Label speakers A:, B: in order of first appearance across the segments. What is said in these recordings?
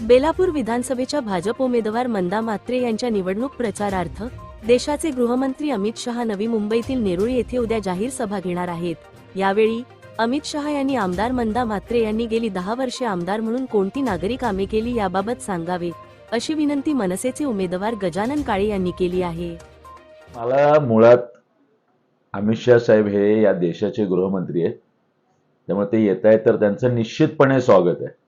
A: बेलापूर विधानसभेच्या भाजप उमेदवार मंदा म्हात्रे यांच्या निवडणूक प्रचारार्थ देशाचे गृहमंत्री अमित शहा नवी मुंबईतील नेरूळ येथे उद्या जाहीर सभा घेणार आहेत. यावेळी अमित शहा यांनी आमदार मंदा म्हात्रे यांनी गेली दहा वर्षे आमदार म्हणून कोणती नागरी कामे केली याबाबत सांगावे अशी विनंती मनसेचे उमेदवार गजानन काळे यांनी केली आहे.
B: मला मुळात अमित शहा साहेब हे या देशाचे गृहमंत्री आहेत. त्यामुळे ते येत आहेत तर त्यांचं निश्चितपणे स्वागत आहे.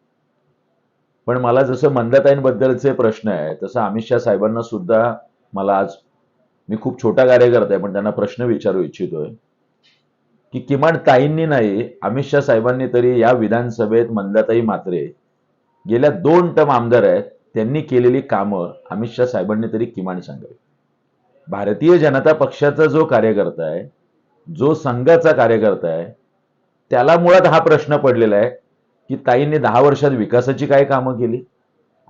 B: पण मला जसं मंदाताईंबद्दलचे प्रश्न आहे तसं अमित शाह साहेबांना सुद्धा मला आज मी खूप छोटा कार्यकर्ता आहे पण त्यांना प्रश्न विचारू इच्छितोय की किमान ताईंनी नाही अमित शहा साहेबांनी तरी या विधानसभेत मंदाताई मात्रे गेल्या दोन टर्म आमदार आहेत त्यांनी केलेली कामं अमित शहा साहेबांनी तरी किमान सांगावी. भारतीय जनता पक्षाचा जो कार्यकर्ता आहे जो संघाचा कार्यकर्ता आहे त्याला मुळात हा प्रश्न पडलेला आहे की ताईंनी दहा वर्षात विकासाची काय कामं केली?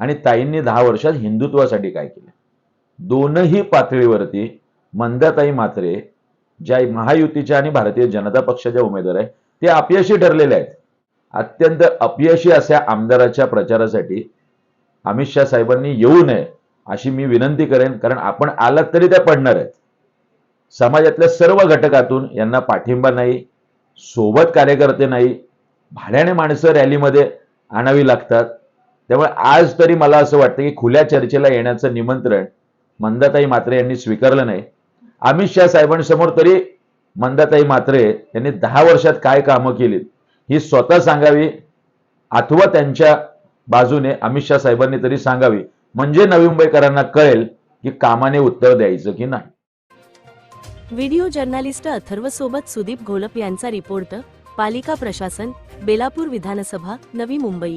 B: आणि ताईंनी दहा वर्षात हिंदुत्वासाठी काय केलं? दोनही पातळीवरती मंदाताई मात्रे ज्या महायुतीच्या आणि भारतीय जनता पक्षाच्या उमेदवार आहेत ते अपयशी ठरलेले आहेत. अत्यंत अपयशी अशा आमदाराच्या प्रचारासाठी अमित शाह साहेबांनी येऊ नये अशी मी विनंती करेन कारण आपण आलात तरी त्या पडणार आहेत. समाजातल्या सर्व घटकातून यांना पाठिंबा नाही सोबत कार्यकर्ते नाही भाड्याने माणसं रॅलीमध्ये आणावी लागतात. त्यामुळे आज तरी मला असं वाटतं की खुल्या चर्चेला येण्याचं निमंत्रण मंदाताई मात्रे यांनी स्वीकारलं नाही. अमित शहा साहेबांसमोर तरी मंदाताई मात्रे यांनी दहा वर्षात काय कामं केलीत ही स्वतः सांगावी अथवा त्यांच्या बाजूने अमित शहा साहेबांनी तरी सांगावी. म्हणजे नवी मुंबईकरांना कळेल की कामाने उत्तर द्यायचं की नाही.
A: व्हिडिओ जर्नालिस्ट अथर्व सोबत सुदीप घोलप यांचा रिपोर्ट पालिका प्रशासन बेलापूर विधानसभा नवी मुंबई.